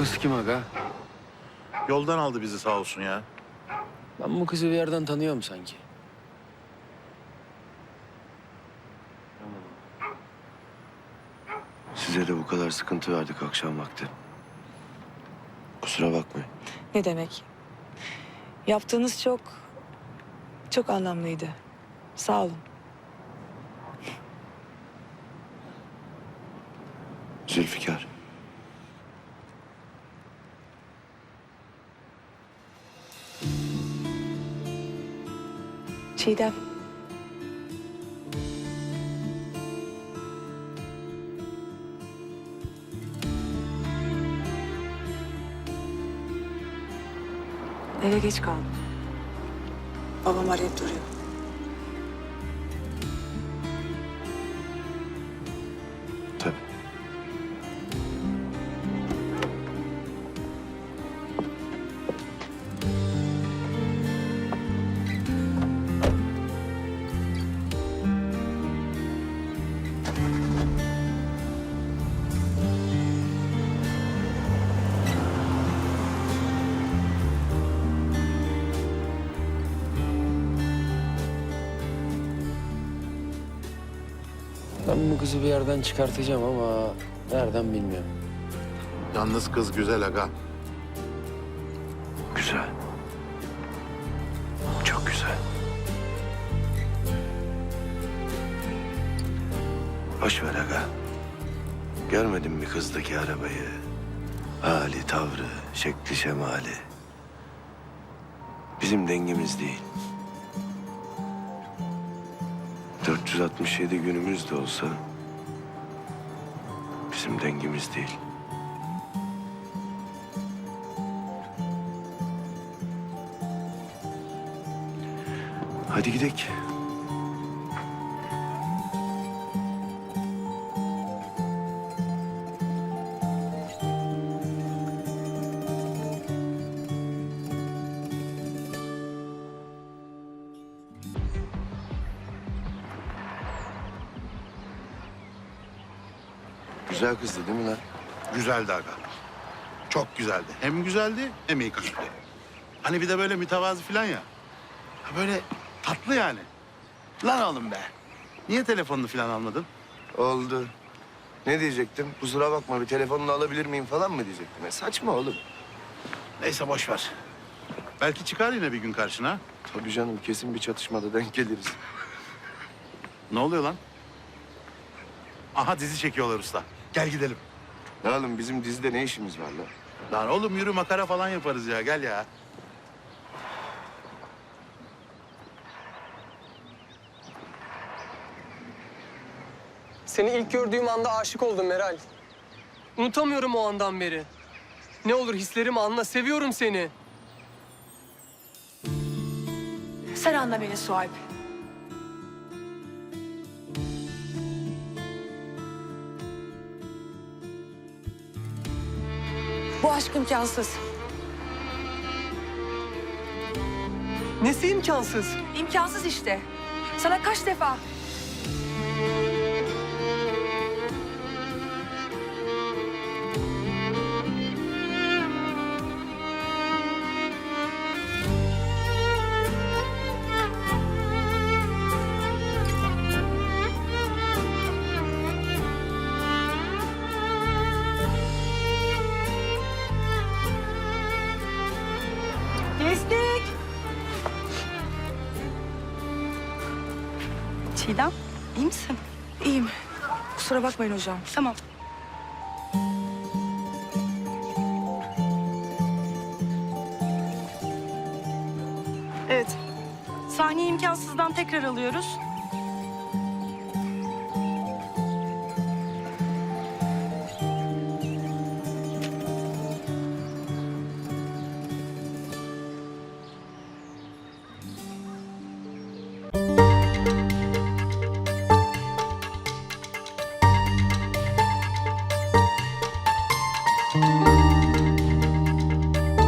kız kim aga? Yoldan aldı bizi sağ olsun ya. Ben bu kızı bir yerden tanıyorum sanki. Size de bu kadar sıkıntı verdik akşam vakti. Kusura bakmayın. Ne demek? Yaptığınız çok, çok anlamlıydı. Sağ olun. Zülfikar. Çiğdem. Eve geç kaldım. Babam arayıp duruyor. Ben bu kızı bir yerden çıkartacağım ama nereden bilmiyorum. Yalnız kız güzel aga. Güzel. Çok güzel. Boş ver aga. Görmedin mi kızdaki arabayı? Hali, tavrı, şekli, şemali. Bizim dengimiz değil. 467 günümüz de olsa bizim dengimiz değil. Hadi gidelim. Güzel kızdı değil mi lan? Güzeldi aga. Çok güzeldi. Hem güzeldi hem iyi kalpli. Hani bir de böyle mütevazı falan ya. Ha Böyle tatlı yani. Lan oğlum be. Niye telefonunu falan almadın? Oldu. Ne diyecektim? Kusura bakma bir telefonunu alabilir miyim falan mı diyecektim. E saçma oğlum. Neyse boş ver. Belki çıkar yine bir gün karşına. Tabii canım kesin bir çatışmada denk geliriz. Ne oluyor lan? Aha dizi çekiyorlar usta. Gel gidelim. Ne oğlum bizim dizide ne işimiz var lan? Lan oğlum yürü makara falan yaparız ya. Gel ya. Seni ilk gördüğüm anda aşık oldum Meral. Unutamıyorum o andan beri. Ne olur hislerimi anla, seviyorum seni. Sen anla beni Sualp. Bu aşk imkansız. Nesi imkansız? İmkansız işte. Sana kaç defa Kestik. Çiğdem, iyi misin? İyiyim. Kusura bakmayın hocam. Tamam. Evet. Sahne imkansızdan tekrar alıyoruz.